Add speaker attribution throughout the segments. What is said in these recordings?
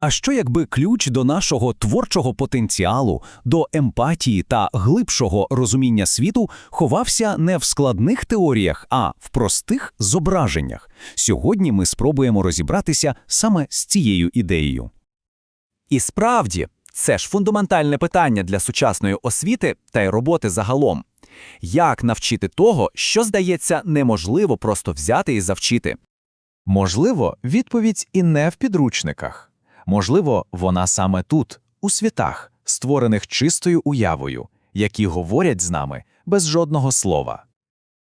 Speaker 1: А що якби ключ до нашого творчого потенціалу, до емпатії та глибшого розуміння світу ховався не в складних теоріях, а в простих зображеннях? Сьогодні ми спробуємо розібратися саме з цією ідеєю.
Speaker 2: І справді, це ж фундаментальне питання для сучасної освіти та й роботи загалом. Як навчити того, що здається неможливо просто взяти і завчити?
Speaker 3: Можливо, відповідь і не в підручниках. Можливо, вона саме тут, у світах, створених чистою уявою, які говорять з нами без жодного слова.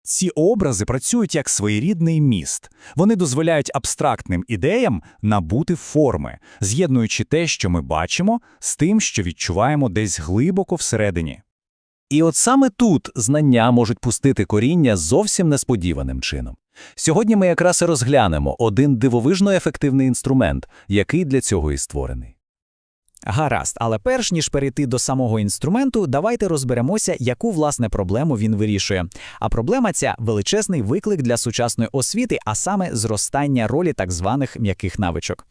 Speaker 4: Ці образи працюють як своєрідний міст. Вони дозволяють абстрактним ідеям набути форми, з'єднуючи те, що ми бачимо, з тим, що відчуваємо десь глибоко всередині.
Speaker 1: І от саме тут знання можуть пустити коріння зовсім несподіваним чином. Сьогодні ми якраз і розглянемо один дивовижно ефективний інструмент, який для цього і створений.
Speaker 5: Гаразд, але перш ніж перейти до самого інструменту, давайте розберемося, яку власне проблему він вирішує. А проблема ця величезний виклик для сучасної освіти, а саме зростання ролі так званих м'яких навичок.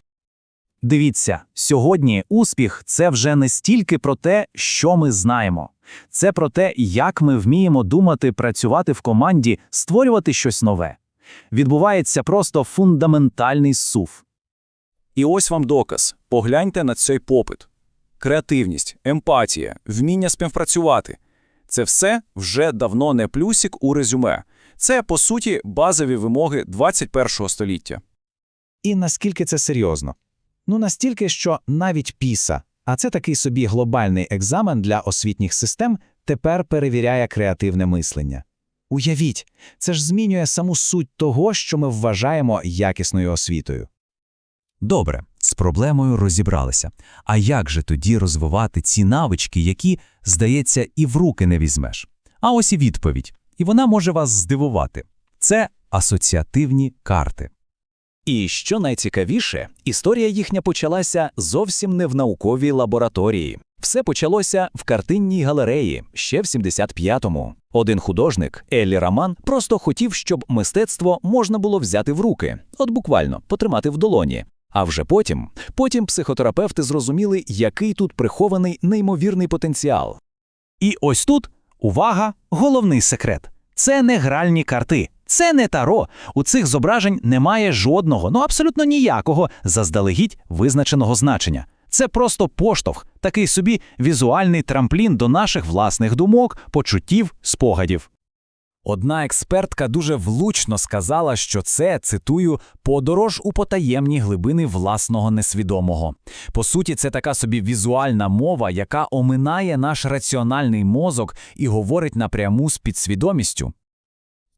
Speaker 3: Дивіться, сьогодні успіх це вже не стільки про те, що ми знаємо. Це про те, як ми вміємо думати, працювати в команді, створювати щось нове. Відбувається просто фундаментальний сув.
Speaker 6: І ось вам доказ. Погляньте на цей попит. Креативність, емпатія, вміння співпрацювати. Це все вже давно не плюсик у резюме. Це, по суті, базові вимоги 21 століття.
Speaker 4: І наскільки це серйозно? Ну настільки, що навіть піса, а це такий собі глобальний екзамен для освітніх систем, тепер перевіряє креативне мислення. Уявіть, це ж змінює саму суть того, що ми вважаємо якісною освітою.
Speaker 7: Добре, з проблемою розібралися. А як же тоді розвивати ці навички, які, здається, і в руки не візьмеш? А ось і відповідь. І вона може вас здивувати. Це асоціативні карти.
Speaker 5: І що найцікавіше, історія їхня почалася зовсім не в науковій лабораторії. Все почалося в картинній галереї ще в 75-му. Один художник, Еллі Раман, просто хотів, щоб мистецтво можна було взяти в руки, от буквально потримати в долоні. А вже потім, потім психотерапевти зрозуміли, який тут прихований неймовірний потенціал.
Speaker 4: І ось тут, увага, головний секрет. Це не гральні карти, це не таро. У цих зображень немає жодного, ну абсолютно ніякого заздалегідь визначеного значення. Це просто поштовх, такий собі візуальний трамплін до наших власних думок, почуттів, спогадів.
Speaker 2: Одна експертка дуже влучно сказала, що це, цитую, подорож у потаємні глибини власного несвідомого. По суті, це така собі візуальна мова, яка оминає наш раціональний мозок і говорить напряму з підсвідомістю.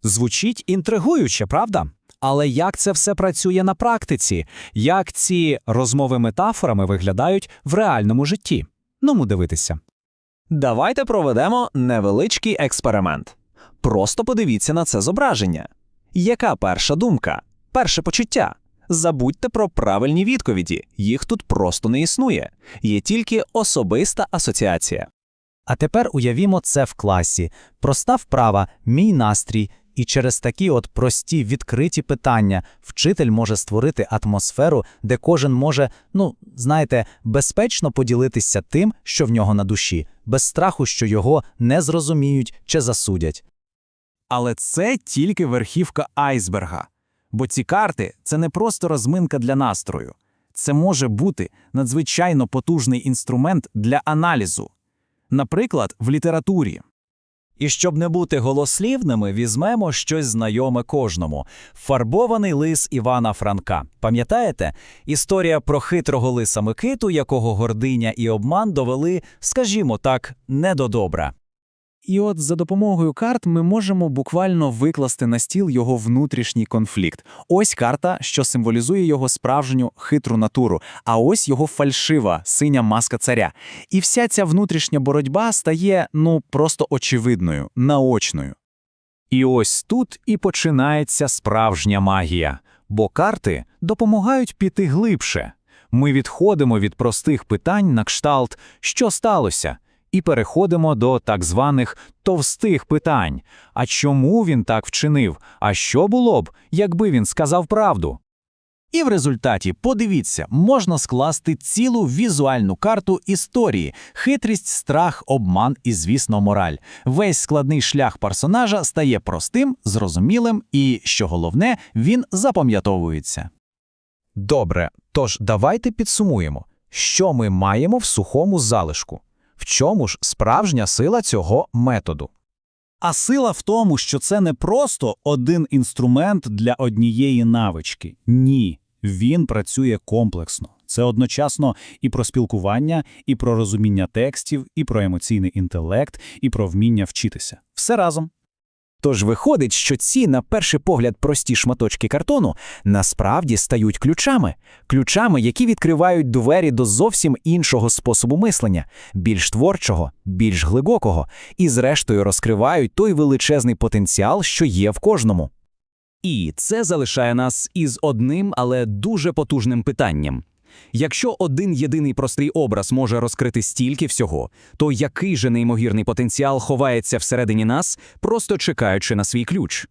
Speaker 5: Звучить інтригуюче, правда? Але як це все працює на практиці? Як ці розмови метафорами виглядають в реальному житті? Ну, дивитися.
Speaker 2: Давайте проведемо невеличкий експеримент. Просто подивіться на це зображення. Яка перша думка? Перше почуття? Забудьте про правильні відповіді, їх тут просто не існує. Є тільки особиста асоціація.
Speaker 8: А тепер уявімо це в класі. Проста вправа, мій настрій, і через такі от прості відкриті питання вчитель може створити атмосферу, де кожен може, ну, знаєте, безпечно поділитися тим, що в нього на душі, без страху, що його не зрозуміють чи засудять.
Speaker 3: Але це тільки верхівка айсберга. Бо ці карти це не просто розминка для настрою. Це може бути надзвичайно потужний інструмент для аналізу. Наприклад, в літературі.
Speaker 5: І щоб не бути голослівними, візьмемо щось знайоме кожному. Фарбований лис Івана Франка. Пам'ятаєте? Історія про хитрого лиса Микиту, якого гординя і обман довели, скажімо так, не до добра.
Speaker 3: І от за допомогою карт ми можемо буквально викласти на стіл його внутрішній конфлікт. Ось карта, що символізує його справжню хитру натуру, а ось його фальшива синя маска царя. І вся ця внутрішня боротьба стає ну просто очевидною, наочною.
Speaker 1: І ось тут і починається справжня магія, бо карти допомагають піти глибше. Ми відходимо від простих питань на кшталт, що сталося, і переходимо до так званих товстих питань. А чому він так вчинив? А що було б, якби він сказав правду?
Speaker 3: І в результаті, подивіться, можна скласти цілу візуальну карту історії, хитрість, страх, обман і, звісно, мораль. Весь складний шлях персонажа стає простим, зрозумілим і, що головне, він запам'ятовується.
Speaker 1: Добре, тож давайте підсумуємо, що ми маємо в сухому залишку. В чому ж справжня сила цього методу?
Speaker 2: А сила в тому, що це не просто один інструмент для однієї навички. Ні, він працює комплексно. Це одночасно і про спілкування, і про розуміння текстів, і про емоційний інтелект, і про вміння вчитися. Все разом.
Speaker 5: Тож виходить, що ці, на перший погляд, прості шматочки картону насправді стають ключами. Ключами, які відкривають двері до зовсім іншого способу мислення, більш творчого, більш глибокого, і зрештою розкривають той величезний потенціал, що є в кожному.
Speaker 9: І це залишає нас із одним, але дуже потужним питанням. Якщо один єдиний простий образ може розкрити стільки всього, то який же неймовірний потенціал ховається всередині нас, просто чекаючи на свій ключ?